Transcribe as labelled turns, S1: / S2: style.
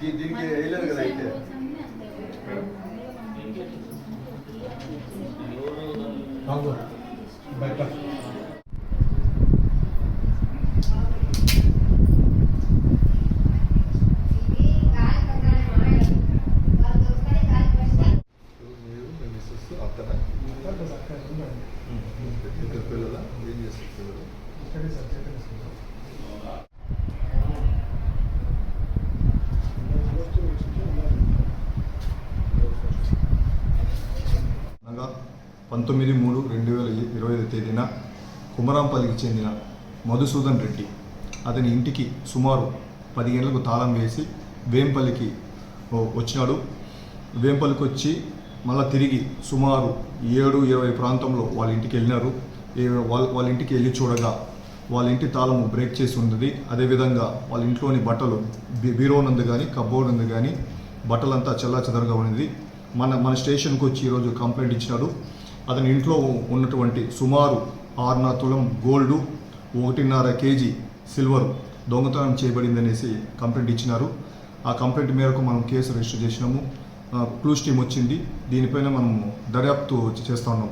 S1: దీనికి వేయలేదు కదా అయితే
S2: ఆగు.
S1: మీ ఏం చేస్తారు పిల్లలు పంతొమ్మిది మూడు రెండు వేల ఇరవై ఐదు తేదీన కుమరాంపల్లికి చెందిన మధుసూదన్ రెడ్డి. అతని ఇంటికి సుమారు పది గంటలకు తాళం వేసి వేంపల్లికి వచ్చాడు వేంపల్లికి వచ్చి మళ్ళీ తిరిగి సుమారు ఏడు ఇరవై ప్రాంతంలో వాళ్ళ ఇంటికి వెళ్ళినారు. వాళ్ళ వాళ్ళ ఇంటికి వెళ్ళి చూడగా వాళ్ళ ఇంటి తాళము బ్రేక్ చేసి ఉన్నది. అదేవిధంగా వాళ్ళ ఇంట్లోని బట్టలు బీ- బీరో నందు కానీ కబోర్డ్ నందు కానీ బట్టలంతా చెల్లా చెదరగా ఉన్నది. మన మన స్టేషన్కి వచ్చి ఈరోజు కంప్లైంట్ ఇచ్చినాడు. అతని ఇంట్లో ఉన్నటువంటి సుమారు ఆరున్నర తులం గోల్డు ఒకటిన్నర కేజీ సిల్వర్ దొంగతనం చేయబడిందనేసి కంప్లైంట్ ఇచ్చినారు. ఆ కంప్లైంట్ మేరకు మనం కేసు రిజిస్టర్ చేసినాము. క్లూస్ టీం వచ్చింది. దీనిపైన మనము దర్యాప్తు చేస్తా ఉన్నాం.